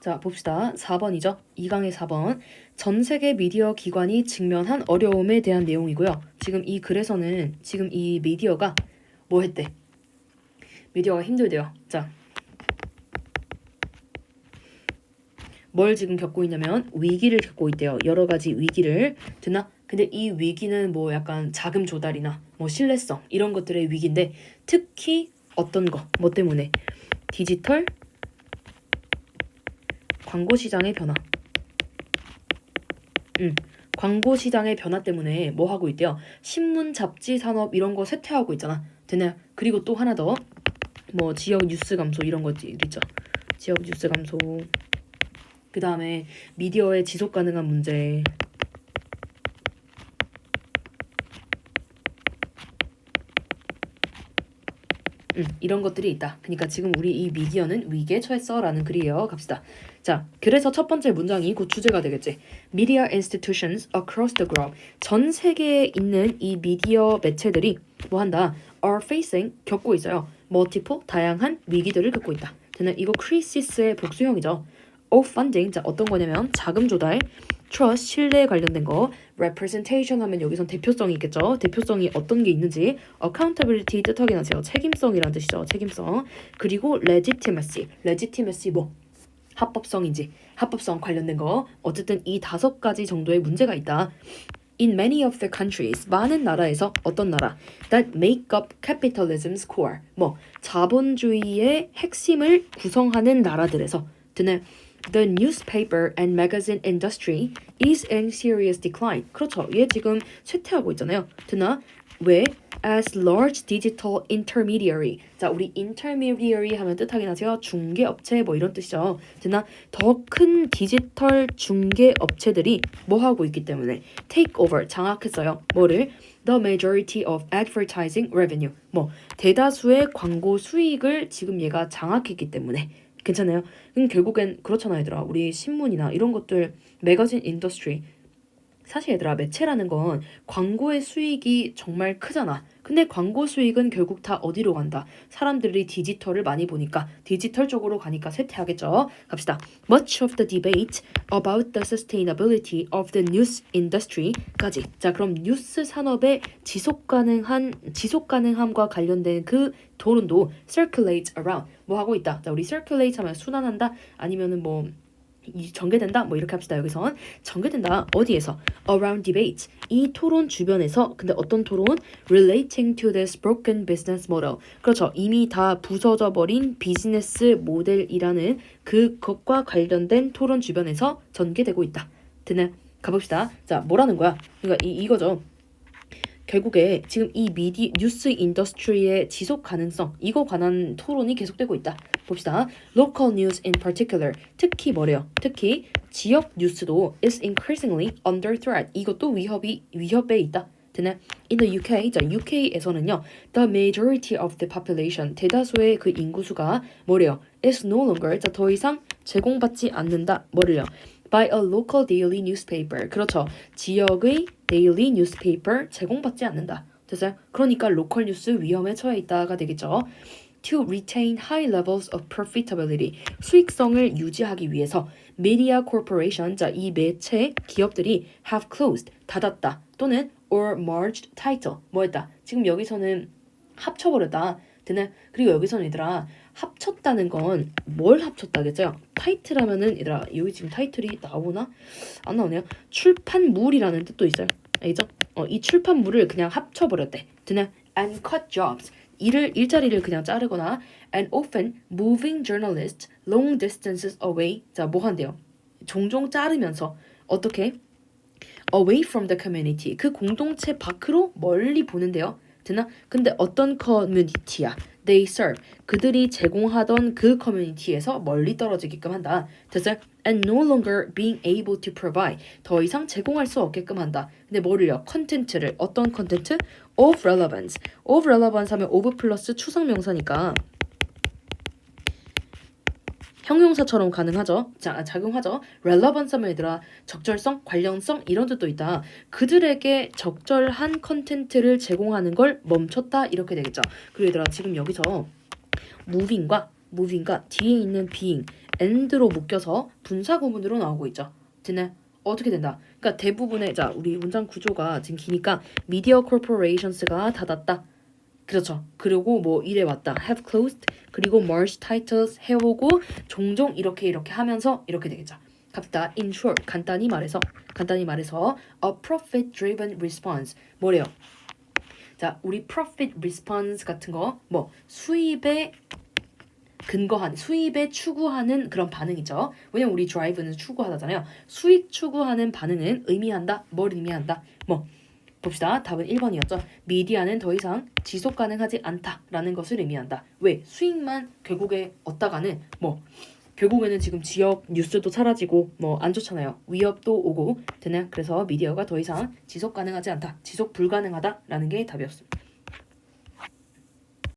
자, 봅시다. 4번이죠. 2강의 4번. 전 세계 미디어 기관이 직면한 어려움에 대한 내용이고요. 지금 이 글에서는 지금 이 미디어가 뭐 했대? 미디어가 힘들대요. 자. 뭘 지금 겪고 있냐면 위기를 겪고 있대요. 여러 가지 위기를 듣나? 근데 이 위기는 뭐 약간 자금 조달이나 뭐 신뢰성 이런 것들의 위기인데 특히 어떤 거, 뭐 때문에 디지털 광고 시장의 변화. 음, 광고 시장의 변화 때문에 뭐 하고 있대요? 신문, 잡지 산업 이런 거 쇠퇴하고 있잖아. 되나요? 그리고 또 하나 더. 뭐 지역 뉴스 감소 이런 것들 있죠. 지역 뉴스 감소. 그 다음에 미디어의 지속 가능한 문제. 음, 이런 것들이 있다. 그러니까 지금 우리 이 미디어는 위기에 처했어라는 글이에요. 갑시다. 자, 그래서 첫 번째 문장이 곧 주제가 되겠지. Media institutions across the globe. 전 세계에 있는 이 미디어 매체들이 뭐 한다? are facing 겪고 있어요. multiple 다양한 위기들을 겪고 있다. 저는 이거 크리시스의 복수형이죠. Of funding 자 어떤 거냐면 자금 조달, trust 신뢰에 관련된 거, representation 하면 여기선 대표성이 있겠죠. 대표성이 어떤 게 있는지, accountability 뜻하긴 하세요. 책임성이라는 뜻이죠. 책임성. 그리고 legitimacy, legitimacy 뭐 합법성인지 합법성 관련된 거 어쨌든 이 다섯 가지 정도의 문제가 있다. In many of the countries 많은 나라에서 어떤 나라 that make up capitalism's core 뭐 자본주의의 핵심을 구성하는 나라들에서 드는 The newspaper and magazine industry is in serious decline. 그렇죠. 얘 지금 쇠퇴하고 있잖아요. 드나 왜? As large digital intermediary. 자, 우리 intermediary 하면 뜻하긴 하세요. 중개업체 뭐 이런 뜻이죠. 드나 더 큰 디지털 중개업체들이 뭐 하고 있기 때문에 take over 장악했어요. 뭐를? The majority of advertising revenue. 뭐 대다수의 광고 수익을 지금 얘가 장악했기 때문에 괜찮아요. 그럼 결국엔 그렇잖아 얘들아. 우리 신문이나 이런 것들 매거진 인더스트리 사실 얘들아 매체라는 건 광고의 수익이 정말 크잖아. 근데 광고 수익은 결국 다 어디로 간다? 사람들이 디지털을 많이 보니까 디지털 쪽으로 가니까 쇠퇴하겠죠. 갑시다. Much of the debate about the sustainability of the news industry까지. 자, 그럼 뉴스 산업의 지속 가능한 지속 가능함과 관련된 그 토론도 circulate around 뭐 하고 있다. 자, 우리 circulate 하면 순환한다 아니면은 뭐이 전개된다? 뭐 이렇게 합시다. 여기선 전개된다. 어디에서? Around debate 이 토론 주변에서 근데 어떤 토론 relating to this broken business model. 그렇죠. 이미 다 부서져 버린 비즈니스 모델이라는 그것과 관련된 토론 주변에서 전개되고 있다. 드네. 가봅시다. 자 뭐라는 거야? 그러니까 이 이거죠. 결국에 지금 이 미디 뉴스 인더스트리의 지속 가능성 이거 관한 토론이 계속되고 있다. 봅시다. Local news in particular 특히 뭐래요? 특히 지역 뉴스도 is increasingly under threat. 이것도 위협이 위협에 있다. 되네. In the UK, 자 UK에서는요, the majority of the population 대다수의 그 인구수가 뭐래요? is no longer 자더 이상 제공받지 않는다. 뭐를요? by a local daily newspaper. 그렇죠. 지역의 daily newspaper 제공받지 않는다. 됐어요? 그러니까 로컬 뉴스 위험에 처해 있다가 되겠죠. To retain high levels of profitability. 수익성을 유지하기 위해서 media corporation, 자, 이 매체 기업들이 have closed, 닫았다. 또는 or merged title, 뭐 했다. 지금 여기서는 합쳐버렸다. 되네? 그리고 여기서는 얘들아, 합쳤다는 건 뭘 합쳤다겠죠? 타이틀 하면은 얘들아 여기 지금 타이틀이 나오나? 안 나오네요. 출판물이라는 뜻도 있어요. 알겠죠? 어, 이 출판물을 그냥 합쳐버렸대. 드나 and cut jobs 일을 일자리를 그냥 자르거나 and often moving journalists long distances away 자뭐 한대요? 종종 자르면서 어떻게 away from the community 그 공동체 밖으로 멀리 보는데요. 되나? 근데 어떤 커뮤니티야? They serve 그들이 제공하던 그 커뮤니티에서 멀리 떨어지게끔 한다. 됐어요? And no longer being able to provide 더 이상 제공할 수 없게끔 한다. 근데 뭐를요? 컨텐츠를 어떤 컨텐츠? Of relevance. Of relevance 하면 of 플러스 추상 명사니까 형용사처럼 가능하죠. 자, 작용하죠. relevance 하면 얘들아 적절성, 관련성 이런 뜻도 있다. 그들에게 적절한 컨텐츠를 제공하는 걸 멈췄다 이렇게 되겠죠. 그리고 얘들아 지금 여기서 moving과 moving과 뒤에 있는 being, and로 묶여서 분사 구문으로 나오고 있죠. 됐나요? 어떻게 된다? 그러니까 대부분의 자 우리 문장 구조가 지금 기니까 media corporations가 닫았다. 그렇죠. 그리고 뭐 이래 왔다. have closed 그리고 merge titles 해오고 종종 이렇게 이렇게 하면서 이렇게 되겠죠. 갑시다. In short 간단히 말해서 간단히 말해서 a profit driven response 뭐래요? 자 우리 profit response 같은 거 뭐 수입에 근거한 수입에 추구하는 그런 반응이죠. 왜냐면 우리 드라이브는 추구하다잖아요. 수익 추구하는 반응은 의미한다. 뭘 의미한다? 뭐 봅시다. 답은 1번이었죠. 미디어는 더 이상 지속 가능하지 않다라는 것을 의미한다. 왜? 수익만 결국에 얻다가는 뭐 결국에는 지금 지역 뉴스도 사라지고 뭐 안 좋잖아요. 위협도 오고 되나요? 그래서 미디어가 더 이상 지속 가능하지 않다. 지속 불가능하다라는 게 답이었습니다.